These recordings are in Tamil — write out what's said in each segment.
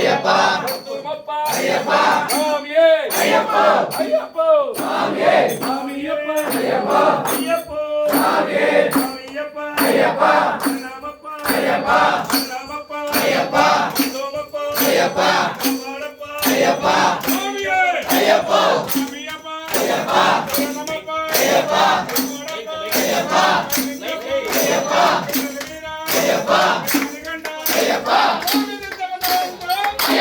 வணக்கமப்பா வணக்கமப்பா சுவாமியே ஐயப்போ. சுவாமியே சுவாமியப்பா ஐயப்போ. சுவாமியப்பா நமப்பா நமப்பா நமப்பா ஐயப்பா.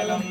മംഗളം